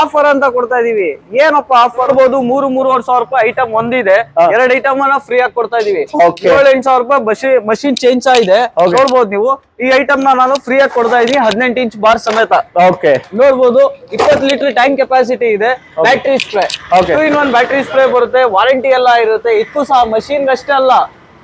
Offer ಅಂತ ಕೊಡ್ತಾ ಇದೀವಿ. ಏನಪ್ಪ ಆಫರ್ ಕೊಡ್ಬೋದು ಮೂರು ಮೂರುವರೆ ಸಾವಿರ ರೂಪಾಯಿ ಐಟಮ್ ಒಂದಿದೆ. ಎರಡ್ ಐಟಮ್ ಅನ್ನ ಫ್ರೀ ಆಗಿ ಕೊಡ್ತಾ ಇದೀವಿ. ಏಳೆಂಟು ಏಳು ಎಂಟು ಸಾವಿರ ರೂಪಾಯಿ ಮಷಿನ್ ಚೇಂಜ್ ಇದೆ Okay. ನೋಡ್ಬೋದು ನೀವು. ಈ ಐಟಮ್ನ ನಾನು ಫ್ರೀ ಆಗಿ ಕೊಡ್ತಾ ಇದೀನಿ. ಹದಿನೆಂಟು ಇಂಚ್ ಬಾರ್ ಸಮೇತ. ಓಕೆ ನೋಡ್ಬೋದು. ಇಪ್ಪತ್ತು ಲೀಟರ್ ಟ್ಯಾಂಕ್ ಕೆಪಾಸಿಟಿ ಇದೆ. Battery spray. Two in one battery spray ಬರುತ್ತೆ. ವಾರಂಟಿ ಎಲ್ಲ ಇರುತ್ತೆ. ಇದಕ್ಕೂ ಸಹ ಮಷಿನ್ ಅಷ್ಟೇ ಅಲ್ಲ.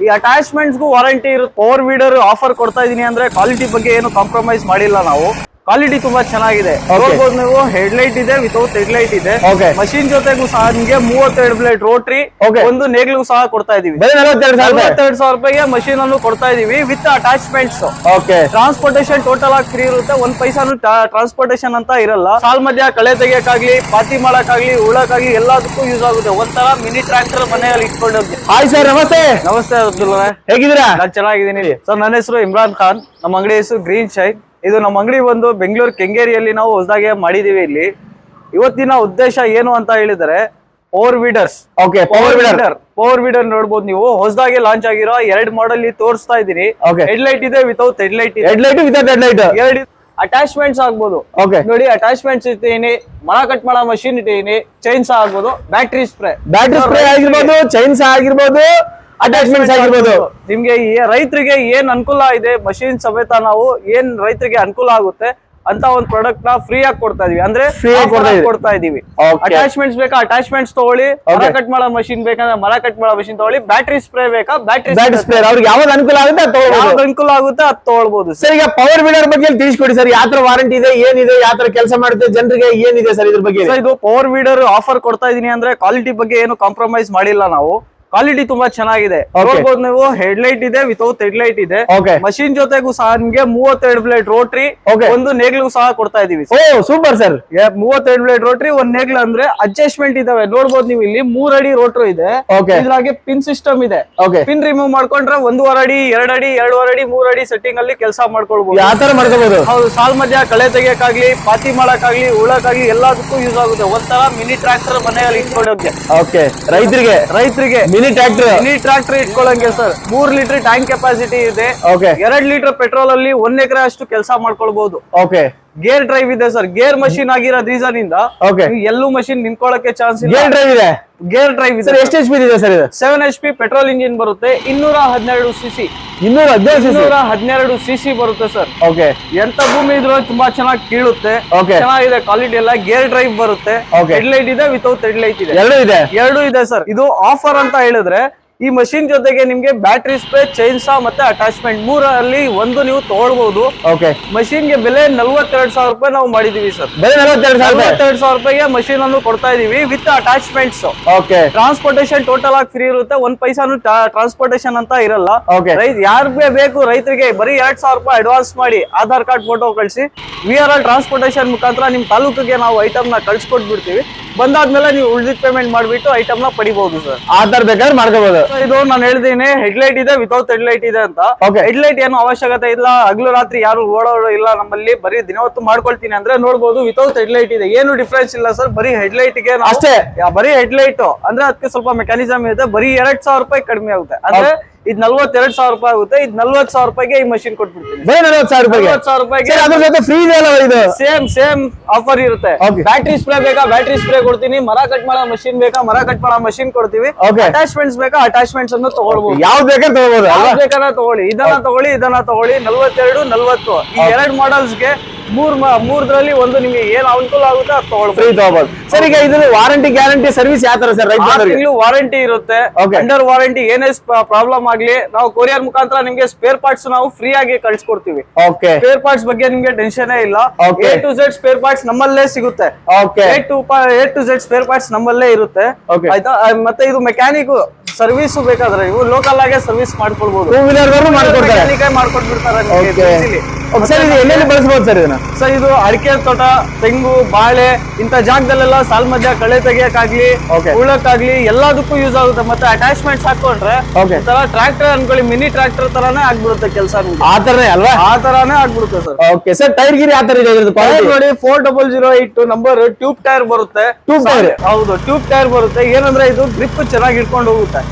ಈ ಅಟ್ಯಾಚ್ಮೆಂಟ್ಸ್ಗೂ ವಾರಂಟಿ ಇರುತ್ತೆ. ಪವರ್ ವೀಡರ್ ಆಫರ್ ಕೊಡ್ತಾ ಇದೀನಿ ಅಂದ್ರೆ ಕ್ವಾಲಿಟಿ ಬಗ್ಗೆ ಏನು ಕಾಂಪ್ರಮೈಸ್ ಮಾಡಿಲ್ಲ ನಾವು. ಕ್ವಾಲಿಟಿ ತುಂಬಾ ಚೆನ್ನಾಗಿದೆ. ನೋಡ್ಬೋದು ನೀವು ಹೆಡ್ ಲೈಟ್ ಇದೆ ವಿತೌಟ್ ಹೆಡ್ ಲೈಟ್ ಇದೆ ಮಷೀನ್ ಜೊತೆಗೂ ಸಹ ನಿಮಗೆ ಮೂವತ್ತೆರಡು ಬ್ಲೇಡ್ ರೋಟ್ರಿ ಒಂದು ನೇಗ್ಲಿಗೂ ಸಹ ಕೊಡ್ತಾ ಇದೀವಿ ನಲವತ್ತೆರಡು ಸಾವಿರ ರೂಪಾಯಿಗೆ ಮಷೀನ್ ಅನ್ನು ಕೊಡ್ತಾ ಇದೀವಿ with attachments transportation transportation total ಆಗಿ ಫ್ರೀ ಇರುತ್ತೆ ಒಂದ್ ಪೈಸಾನು ಟ್ರಾನ್ಸ್ಪೋರ್ಟೇಶನ್ ಅಂತ ಇರಲ್ಲ. ಸಾಲ್ ಮಧ್ಯ ಕಳೆ ತೆಗಿಯಕ್ಕಾಗ್ಲಿ ಪಾತಿ ಮಾಡಕ್ಕಾಗ್ಲಿ ಉಳಕ್ಕಾಗ್ಲಿ ಎಲ್ಲದಕ್ಕೂ ಯೂಸ್ ಆಗುತ್ತೆ. ಒಂಥರ ಮಿನಿ ಟ್ರಾಕ್ಟರ್ ಮನೆಯಲ್ಲಿ ಇಟ್ಕೊಂಡು ಹೋಗಿ. ಹಾಯ್ ಸರ್ ನಮಸ್ತೆ. ನಮಸ್ತೆ ಅಬ್ದುಲ್ ಹೇಗಿದ್ದೀರಾ? ನಾನು ಚೆನ್ನಾಗಿದ್ದೀನಿ. ಸರ್ ನನ್ನ ಹೆಸರು ಇಮ್ರಾನ್ ಖಾನ್. ನಮ್ಮ ಅಂಗಡಿ ಹೆಸರು ಗ್ರೀನ್ ಶೈನ್ ಇದು ನಮ್ಮ ಅಂಗಡಿ ಬಂದು ಬೆಂಗಳೂರು ಕೆಂಗೇರಿಯಲ್ಲಿ ನಾವು ಹೊಸದಾಗಿ ಮಾಡಿದೀವಿ ಇಲ್ಲಿ. ಇವತ್ತಿನ ಉದ್ದೇಶ ಏನು ಅಂತ ಹೇಳಿದರೆ power weeders okay power weeder power weeder ನೋಡಬಹುದು ನೀವು. ಹೊಸದಾಗಿ ಲಾಂಚ್ ಆಗಿರೋ ಎರಡ್ ಮಾಡೆಲ್ ತೋರಿಸ್ತಾ ಇದೀನಿ. ಹೆಡ್ ಲೈಟ್ ಇದೆ without head light head light without head light ಎರಡು ಅಟ್ಯಾಚ್ಮೆಂಟ್ಸ್ ಆಗ್ಬೋದು. ಓಕೆ ನೋಡಿ ಅಟ್ಯಾಚ್ಮೆಂಟ್ಸ್ ಇಟ್ಟೀನಿ ಮರ ಕಟ್ ಮಾಡೋ ಮಷಿನ್ ಇಟ್ಟೀನಿ ಚೈನ್ಸ್ ಆಗ್ಬೋದು. ಬ್ಯಾಟ್ರಿ ಸ್ಪ್ರೇ ಬ್ಯಾಟ್ರಿ ಸ್ಪ್ರೇ ಆಗಿರ್ಬೋದು ಚೈನ್ಸ್ ಆಗಿರ್ಬೋದು. ಅಟ್ಯಾಚ್ಮೆಂಟ್ಸ್ ಆಗಿರ್ಬೋದು. ನಿಮ್ಗೆ ರೈತರಿಗೆ ಏನ್ ಅನುಕೂಲ ಇದೆ ಮಷೀನ್ ಸಮೇತ ನಾವು ಏನ್ ರೈತರಿಗೆ ಅನುಕೂಲ ಆಗುತ್ತೆ ಅಂತ ಒಂದು ಪ್ರಾಡಕ್ಟ್ನ ಫ್ರೀ ಆಗಿ ಕೊಡ್ತಾ ಇದೀವಿ. ಅಂದ್ರೆ ಕೊಡ್ತಾ ಇದೀವಿ. ಅಟ್ಯಾಚ್ಮೆಂಟ್ಸ್ ಬೇಕಾ? ಅಟ್ಯಾಚ್ಮೆಂಟ್ಸ್ ತಗೊಳ್ಳಿ. ಮರ ಕಟ್ ಮಾಡೋ ಮಷಿನ್ ಬೇಕಂದ್ರೆ ಮರ ಕಟ್ ಮಾಡೋ ಮಷಿನ್ ತಗೊಳ್ಳಿ. ಬ್ಯಾಟ್ರಿ ಸ್ಪ್ರೇ ಬೇಕಾ? ಬ್ಯಾಟ್ರಿ ಬ್ಯಾಟ್ರಿ ಸ್ಪ್ರೇ ಅವ್ರಿಗೆ ಯಾವ್ದು ಅನುಕೂಲ ಆಗುತ್ತೆ ಅದು ತಗೊಳ್ಬೋದು. ಯಾವ್ದು ಅನುಕೂಲ ಆಗುತ್ತೆ ಅದು ತಗೊಳ್ಬಹುದು ಸರ್. ಈಗ ಪವರ್ ವೀಲರ್ ಬಗ್ಗೆ ತಿಳಿಸ್ಕೊಡಿ ಸರ್. ಯಾವ ತರ ವಾರಂಟಿ ಇದೆ ಏನಿದೆ ಯಾತ್ರ ತರ ಕೆಲಸ ಮಾಡುತ್ತೆ ಜನರಿಗೆ ಏನಿದೆ ಸರ್ ಇದ್ರ ಬಗ್ಗೆ ಇದು ಪವರ್ ವೀಡರ್ ಆಫರ್ ಕೊಡ್ತಾ ಇದೀನಿ ಅಂದ್ರೆ ಕ್ವಾಲಿಟಿ ಬಗ್ಗೆ ಏನು ಕಾಂಪ್ರಮೈಸ್ ಮಾಡಿಲ್ಲ ನಾವು. ಕ್ವಾಲಿಟಿ ತುಂಬಾ ಚೆನ್ನಾಗಿದೆ. ನೋಡ್ಬೋದು ನೀವು ಹೆಡ್ ಲೈಟ್ ಇದೆ ವಿತೌಟ್ ಹೆಡ್ ಲೈಟ್ ಇದೆ ಮಷಿನ್ ಜೊತೆಗೂ ಸಹ ನಿಮ್ಗೆ ಮೂವತ್ತೆರಡು ಬ್ಲೇಡ್ ರೋಟ್ರಿ. ಒಂದು ನೇಗ್ಲಿಗೂ ಸಹ ಕೊಡ್ತಾ ಇದೀವಿ ಸೂಪರ್ ಸರ್ ಮೂವತ್ತೆರಡು ಬ್ಲೇಡ್ ರೋಟ್ರಿ ಒಂದ್ ನೇಗ್ಲ ಅಂದ್ರೆ ಅಡ್ಜಸ್ಟ್ಮೆಂಟ್ ಇದಾವೆ. ನೋಡ್ಬೋದು ನೀವು ಇಲ್ಲಿ ಮೂರ್ ಅಡಿ ರೋಟ್ರು ಇದೆ. ಇದ್ರಾಗೆ ಪಿನ್ ಸಿಸ್ಟಮ್ ಇದೆ. ಪಿನ್ ರಿಮೂವ್ ಮಾಡ್ಕೊಂಡ್ರೆ ಒಂದೂವರೆ ಅಡಿ ಎರಡ್ ಅಡಿ ಎರಡೂವರೆ ಅಡಿ ಮೂರ್ ಅಡಿ ಸೆಟ್ಟಿಂಗ್ ಅಲ್ಲಿ ಕೆಲಸ ಮಾಡ್ಕೊಳ್ಬಹುದು ಯಾವ ತರ ಮಾಡ್ಕೋಬಹುದು ಹೌದು ಸಾಲ್ ಮಧ್ಯ ಕಳೆ ತೆಗಿಯಕ್ಕಾಗ್ಲಿ ಪಾತಿ ಮಾಡಕ್ಕಾಗ್ಲಿ ಉಳಕ್ಕಾಗ್ಲಿ ಎಲ್ಲದಕ್ಕೂ ಯೂಸ್ ಆಗುತ್ತೆ. ಒಂಥರ ಮಿನಿ ಟ್ರಾಕ್ಟರ್ ಮನೆಯಲ್ಲಿ ಇಟ್ಕೊಂಡೋಕೆ ರೈತರಿಗೆ? ರೈತರಿಗೆ. ಮಿನಿ ಟ್ರಾಕ್ಟರ್ ಮಿನಿ ಟ್ರಾಕ್ಟರ್ ಇಟ್ಕೊಳ್ಳಂಗೆ ಸರ್ ಮೂರ್ ಲೀಟರ್ ಟ್ಯಾಂಕ್ ಕೆಪಾಸಿಟಿ ಇದೆ. ಓಕೆ ಎರಡ್ ಲೀಟರ್ ಪೆಟ್ರೋಲ್ ಅಲ್ಲಿ ಒಂದ್ ಎಕರೆ ಅಷ್ಟು ಕೆಲಸ ಮಾಡ್ಕೊಳ್ಬಹುದು ಓಕೆ ಗೇರ್ ಡ್ರೈವ್ ಇದೆ ಸರ್. ಗೇರ್ ಮಷಿನ್ ಆಗಿರೋ ರೀಸನ್ ಇಂದ ಎಲ್ಲೂ ಮಷಿನ್ ನಿಂತ್ಕೊಳ್ಳಕ್ಕೆ ಚಾನ್ಸ್ ಇಲ್ಲ. ಗೇರ್ ಡ್ರೈವ್ ಇದೆ? ಗೇರ್ ಡ್ರೈವ್ ಇದೆ ಎಷ್ಟು ಎಚ್ ಪಿ ಇದೆ ಸರ್ ಇದು? Seven H P petrol engine ಬರುತ್ತೆ. ಇನ್ನೂರ ಸಿ ಸಿ ಇನ್ನೂರ ಹದಿನೈದು ಸಿ ಇನ್ನೂರ ಹನ್ನೆರಡು ಸಿಸಿ ಬರುತ್ತೆ ಸರ್. ಓಕೆ ಎಂತ ಭೂಮಿ ಇದ್ರು ತುಂಬಾ ಚೆನ್ನಾಗಿ ಕೀಳುತ್ತೆ. ಚೆನ್ನಾಗಿದೆ ಕ್ವಾಲಿಟಿ ಎಲ್ಲ. ಗೇರ್ ಡ್ರೈವ್ ಬರುತ್ತೆ. ಹೆಡ್ ಲೈಟ್ ಇದೆ ವಿತೌಟ್ ಹೆಡ್ ಲೈಟ್ ಇದೆ. ಎರಡು ಇದೆ? ಎರಡು ಇದೆ ಸರ್. ಇದು ಆಫರ್ ಅಂತ ಹೇಳಿದ್ರೆ ಈ ಮಷಿನ್ ಜೊತೆಗೆ ನಿಮ್ಗೆ ಬ್ಯಾಟ್ರಿ ಸ್ಪ್ರೇ ಚೈನ್ಸಾ ಮತ್ತೆ ಅಟ್ಯಾಚ್ಮೆಂಟ್ ಮೂರಲ್ಲಿ ಒಂದು ನೀವು ತಗೊಳ್ಬಹುದು ಓಕೆ ಮಷಿನ್ಗೆ ಬೆಲೆ ನಲ್ವತ್ತೆರಡು ಸಾವಿರ ರೂಪಾಯಿ ನಾವು ಮಾಡಿದೀವಿ ಸರ್. ಬೆಲೆ ನಲವತ್ತೆರಡು ಸಾವಿರ ನಲ್ವತ್ತೆರಡು ಸಾವಿರ ರೂಪಾಯಿಗೆ ಮಷಿನ್ ಅನ್ನು ಕೊಡ್ತಾ ಇದೀವಿ with attachments okay transportation total ಆಗಿ ಫ್ರೀ ಇರುತ್ತೆ ಒಂದ್ ಪೈಸಾನು ಟ್ರಾನ್ಸ್ಪೋರ್ಟೇಶನ್ ಅಂತ ಇರಲ್ಲ. ಯಾರಿಗೆ ಬೇಕು ರೈತರಿಗೆ ಬರೀ ಎರಡ್ ಸಾವಿರ ರೂಪಾಯಿ ಅಡ್ವಾನ್ಸ್ ಮಾಡಿ ಆಧಾರ್ ಕಾರ್ಡ್ ಫೋಟೋ ಕಳಿಸಿ ವಿ ಆರ್ ಆಲ್ ಟ್ರಾನ್ಸ್ಪೋರ್ಟೇಷನ್ ಮುಖಾಂತರ ನಿಮ್ಮ ತಾಲೂಕಿಗೆ ನಾವು ಐಟಮ್ನ ನ ಕಳ್ಸಿಕೊಟ್ಬಿಡ್ತೀವಿ. ಬಂದಾದ್ಮೇಲೆ ನೀವು ಉಳಿದಿದ್ದ ಪೇಮೆಂಟ್ ಮಾಡಿಬಿಟ್ಟು ಐಟಮ್ನ ನ ಪಡಿಬಹುದು ಸರ್ ಆಧಾರ್ ಬೇಕಾದ್ರೆ ಮಾಡ್ಕೋಬಹುದು ಇದು ನಾನು ಹೇಳ್ತೀನಿ ಹೆಡ್ಲೈಟ್ ಇದೆ ವಿತೌಟ್ ಹೆಡ್ಲೈಟ್ ಇದೆ ಅಂತ. ಹೆಡ್ಲೈಟ್ ಏನು ಅವಶ್ಯಕತೆ ಇಲ್ಲ ಹಗಲು ರಾತ್ರಿ ಯಾರು ಓಡೋರು ಇಲ್ಲ ನಮ್ಮಲ್ಲಿ ಬರೀ ದಿನವತ್ತು ಮಾಡ್ಕೊಳ್ತೀನಿ ಅಂದ್ರೆ ನೋಡಬಹುದು ವಿತೌಟ್ ಹೆಡ್ಲೈಟ್ ಇದೆ. ಏನು ಡಿಫ್ರೆನ್ಸ್ ಇಲ್ಲ ಸರ್ ಬರೀ ಹೆಡ್ಲೈಟ್ಗೆ ಅಷ್ಟೇ? ಬರೀ ಹೆಡ್ಲೈಟ್ ಅಂದ್ರೆ ಅದಕ್ಕೆ ಸ್ವಲ್ಪ ಮೆಕ್ಯಾನಿಸಮ್ ಇದೆ ಬರೀ ಎರಡ್ ಸಾವಿರ ರೂಪಾಯಿ ಕಡಿಮೆ ಆಗುತ್ತೆ. ಅಂದ್ರೆ ಇದ್ ನಲ್ವತ್ತೆರಡ್ ಸಾವಿರ ರೂಪಾಯಿ ಆಗುತ್ತೆ. ಇದ್ ನಲ್ವತ್ ಸಾವಿರ ರೂಪಾಯಿಗೆ ಈ ಮಷಿನ್ ಕೊಟ್ಬಿಡ್ತೀನಿ. ಬರೀ ನಲವತ್ತು ಸಾವಿರ ರೂಪಾಯಿಗೆ? ನಲ್ವತ್ ಸಾವಿರ ರೂಪಾಯಿಗೆ ಸರ್ ಅದ್ರ ಜೊತೆ ಫ್ರೀ ಇದು? ಸೇಮ್ ಸೇಮ್ ಆಫರ್ ಇರುತ್ತೆ. Okay. ಬ್ಯಾಟ್ರಿ ಸ್ಪ್ರೇ ಬೇಕಾ? ಬ್ಯಾಟ್ರಿ ಸ್ಪ್ರೇ ಕೊಡ್ತೀನಿ. ಮರ ಕಟ್ ಮಾಡೋ ಮಷಿನ್ ಬೇಕಾ? ಮರ ಕಟ್ ಮಾಡೋ ಮಷಿನ್ ಕೊಡ್ತೀವಿ. Okay. ಅಟ್ಯಾಚ್ಮೆಂಟ್ಸ್ ಬೇಕಾ? ಅಟ್ಯಾಚ್ಮೆಂಟ್ಸ್ ಅನ್ನು ತಗೊಳ್ಬಹುದು ಯಾವ್ದು ಬೇಕಾದ್ರೆ ತಗೋಬಹುದು ಅಲ್ವಾ? ತಗೊಳ್ಳಿ. ಇದನ್ನ ತಗೊಳ್ಳಿ ಇದನ್ನ ತಗೊಳ್ಳಿ. ನಲ್ವತ್ತೆರಡು ನಲ್ವತ್ತು. ಈ ಎರಡ್ ಮಾಡೆಲ್ಸ್ಗೆ ಮೂರ್ ಮೂರ್ದ್ರಲ್ಲಿ ಒಂದು ನಿಮಗೆ ಏನ್ ಅನುಕೂಲ ಆಗುತ್ತೆ ಅದು ಫ್ರೀ ತಗೊಳ್ಬೋದು. ಸರ್ ಈಗ ಇದು ವಾರಂಟಿ ಗ್ಯಾರಂಟಿ ಸರ್ವಿಸ್ ಯಾವ ತರ ಸರ್ ಇಲ್ಲೂ ವಾರಂಟಿ ಇರುತ್ತೆ. ಅಂಡರ್ ವಾರಂಟಿ ಏನೇ ಪ್ರಾಬ್ಲಮ್ ಆಗ್ಲಿ ನಾವು ಕೊರಿಯರ್ ಮುಖಾಂತರ ನಿಮ್ಗೆ ಸ್ಪೇರ್ ಪಾರ್ಟ್ಸ್ ನಾವು ಫ್ರೀ ಆಗಿ ಕಳ್ಸಿಕೊಡ್ತೀವಿ. ಓಕೆ ಸ್ಪೇರ್ ಪಾರ್ಟ್ಸ್ ಬಗ್ಗೆ ನಿಮ್ಗೆ ಟೆನ್ಷನ್ ಇಲ್ಲ. A to Z spare parts ನಮ್ಮಲ್ಲೇ ಸಿಗುತ್ತೆ. Okay A to Z spare parts ನಮ್ಮಲ್ಲೇ ಇರುತ್ತೆ. ಆಯ್ತಾ? ಮತ್ತೆ ಇದು ಮೆಕ್ಯಾನಿಕ್ ಸರ್ವಿಸ್ ಬೇಕಾದ್ರೆ ಇವು ಲೋಕಲ್ ಆಗೇ ಸರ್ವಿಸ್ ಮಾಡ್ಕೊಳ್ಬಹುದು ಟೂ ವೀಲರ್ ಅವರು ಮಾಡ್ಕೊಡ್ತಾರೆ. ಮೆಕ್ಯಾನಿಕ್ ಮಾಡ್ಕೊಟ್ಬಿಡ್ತಾರೆ ಓಕೆ ಸರ್ ಇದು ಎಲ್ಲೆಲ್ಲಿ ಬಳಸಬಹುದು ಸರ್ ಇದನ್ನ. ಸರ್ ಇದು ಅಡಿಕೆ ತೋಟ ತೆಂಗು ಬಾಳೆ ಇಂತ ಜಾಗದಲ್ಲೆಲ್ಲ ಸಾಲ್ ಮಧ್ಯ ಕಳೆ ತೆಗಿಯಕ್ಕಾಗ್ಲಿ. ಉಳಕ್ಕಾಗ್ಲಿ ಎಲ್ಲದಕ್ಕೂ ಯೂಸ್ ಆಗುತ್ತೆ. ಮತ್ತೆ ಅಟ್ಯಾಚ್ಮೆಂಟ್ ಹಾಕೊಂಡ್ರೆ. ತರ ಟ್ರಾಕ್ಟರ್ ಅನ್ಕೊಳ್ಳಿ ಮಿನಿ ಟ್ರಾಕ್ಟರ್ ತರಾನೇ ಆಗ್ಬಿಡುತ್ತೆ ಕೆಲಸ ಆ ತರನೇ ಅಲ್ವಾ? ಆ ತರಾನೇ ಆಗ್ಬಿಡುತ್ತೆ ಸರ್. ಓಕೆ ಸರ್ ಟೈರ್ ಗಿರಿ ಆತರ ತರ ಇದೆ? ನೋಡಿ four double zero eight number tube tyre ಬರುತ್ತೆ. ಟ್ಯೂಬ್ ಟೈರ್ ಹೌದು ಟ್ಯೂಬ್ ಟೈರ್ ಬರುತ್ತೆ. ಏನಂದ್ರೆ ಇದು ಗ್ರಿಪ್ ಚೆನ್ನಾಗಿ ಇಟ್ಕೊಂಡು ಹೋಗುತ್ತೆ.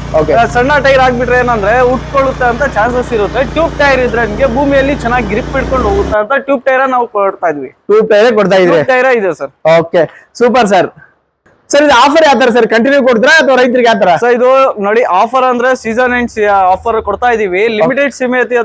ಸಣ್ಣ ಟೈರ್ ಆಗ್ಬಿಟ್ರೆ ಏನಂದ್ರೆ ಉಟ್ಕೊಳ್ಳುತ್ತೆ ಅಂತ ಚಾನ್ಸಸ್ ಇರುತ್ತೆ. ಟ್ಯೂಬ್ ಟೈರ್ ಇದ್ರೆ ನಿಮಗೆ ಭೂಮಿಯಲ್ಲಿ ಚೆನ್ನಾಗಿ ಗ್ರಿಪ್ ಹಿಡ್ಕೊಂಡು ಹೋಗುತ್ತಾ ಅಂತ ಟ್ಯೂಬ್ ಟೈರ್ ನಾವು ಕೊಡ್ತಾ ಇದ್ವಿ. ಟ್ಯೂಬ್ ಟೈರ್ ಕೊಡ್ತಾ ಇದ್ರಿ? ಟೈರ ಇದೆ sir. Okay super sir sir ಇದು ಆಫರ್ ಯಾವ ತರ ಸರ್ ಕಂಟಿನ್ಯೂ ಕೊಡ್ತೀರಾ ಅಥವಾ ರೈತರಿಗೆ ಯಾವ ತರ? ಸೊ ಇದು ನೋಡಿ ಆಫರ್ ಅಂದ್ರೆ ಸೀಸನ್ ಅಂಡ್ ಆಫರ್ ಕೊಡ್ತಾ ಇದೀವಿ ಲಿಮಿಟೆಡ್ ಸೀಮಿತಿ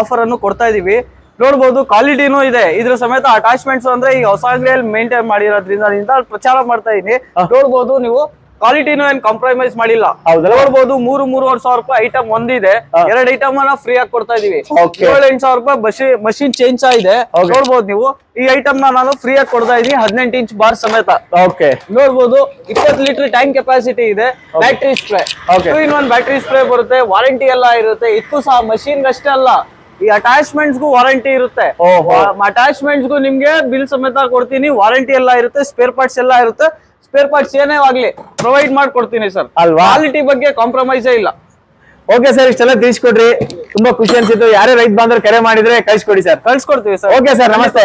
ಆಫರ್ ಅನ್ನು ಕೊಡ್ತಾ ಇದೀವಿ ನೋಡ್ಬೋದು ಕ್ವಾಲಿಟಿನೂ ಇದೆ. ಇದ್ರ ಸಮೇತ ಅಟ್ಯಾಚ್ಮೆಂಟ್ಸ್ ಅಂದ್ರೆ ಈ ಹೊಸ ಅಂಗಡಿಯಲ್ಲಿ ಮೇಂಟೈನ್ ಮಾಡಿರೋದ್ರಿಂದ ಪ್ರಚಾರ ಮಾಡ್ತಾ ಇದೀನಿ. ನೋಡ್ಬೋದು ನೀವು ಕ್ವಾಲಿಟಿನೂ ಏನ್ ಕಾಂಪ್ರಮೈಸ್ ಮಾಡಿಲ್ಲ? ನೋಡ್ಬೋದು ಮೂರು ಮೂರುವರೆ ಸಾವಿರ ರೂಪಾಯಿ ಐಟಮ್ ಒಂದಿದೆ. ಎರಡು ಐಟಮ್ ಅನ್ನ ಫ್ರೀ ಆಗಿ ಕೊಡ್ತಾ ಇದೀವಿ. ಏಳೆಂಟು ಏಳು ಎಂಟು ಸಾವಿರ ರೂಪಾಯಿ ಮಷಿನ್ ಚೇಂಜ್ ಆಗಿದೆ. ನೋಡ್ಬೋದು ನೀವು ಈ ಐಟಮ್ನ ನಾನು ಫ್ರೀ ಆಗಿ ಕೊಡ್ತಾ ಇದೀನಿ ಹದಿನೆಂಟು ಇಂಚ್ ಬಾರ್ ಸಮೇತ. ಓಕೆ ನೋಡ್ಬೋದು ಇಪ್ಪತ್ತು ಲೀಟರ್ ಟ್ಯಾಂಕ್ ಕೆಪಾಸಿಟಿ ಇದೆ battery spray two in one battery spray ಬರುತ್ತೆ ವಾರಂಟಿ ಎಲ್ಲ ಇರುತ್ತೆ. ಇದಕ್ಕೂ ಸಹ ಮಷಿನ್ ಅಷ್ಟೇ ಅಲ್ಲ ಈ ಅಟ್ಯಾಚ್ಮೆಂಟ್ಸ್ ಗು ವಾರಂಟಿ ಇರುತ್ತೆ. ಓಹೋ. ಅಟ್ಯಾಚ್ಮೆಂಟ್ಸ್ ಗು ನಿಮ್ಗೆ ಬಿಲ್ ಸಮೇತ ಕೊಡ್ತೀನಿ ವಾರಂಟಿ ಎಲ್ಲ ಇರುತ್ತೆ ಸ್ಪೇರ್ ಪಾರ್ಟ್ಸ್ ಎಲ್ಲ ಇರುತ್ತೆ. ಸ್ಪೇರ್ ಪಾರ್ಟ್ಸ್ ಏನೇ ಆಗ್ಲಿ ಪ್ರೊವೈಡ್ ಮಾಡ್ಕೊಡ್ತೀನಿ ಸರ್ ಅಲ್ವಾ? ಕ್ವಾಲಿಟಿ ಬಗ್ಗೆ ಕಾಂಪ್ರಮೈಸೇ ಇಲ್ಲ. ಓಕೆ ಸರ್ ಇಷ್ಟೆಲ್ಲ ತಿಳಿಸ್ಕೊಡ್ರಿ. ತುಂಬಾ ಖುಷಿ ಅನ್ಸಿತ್ತು. ಯಾರೇ ರೈತ ಬಂದ್ರೆ ಕರೆ ಮಾಡಿದ್ರೆ ಕಳ್ಸಿಕೊಡಿ ಸರ್ ಕಳ್ಸ್ಕೊಡ್ತೀವಿ ಸರ್ ಓಕೆ ಸರ್ ನಮಸ್ತೆ.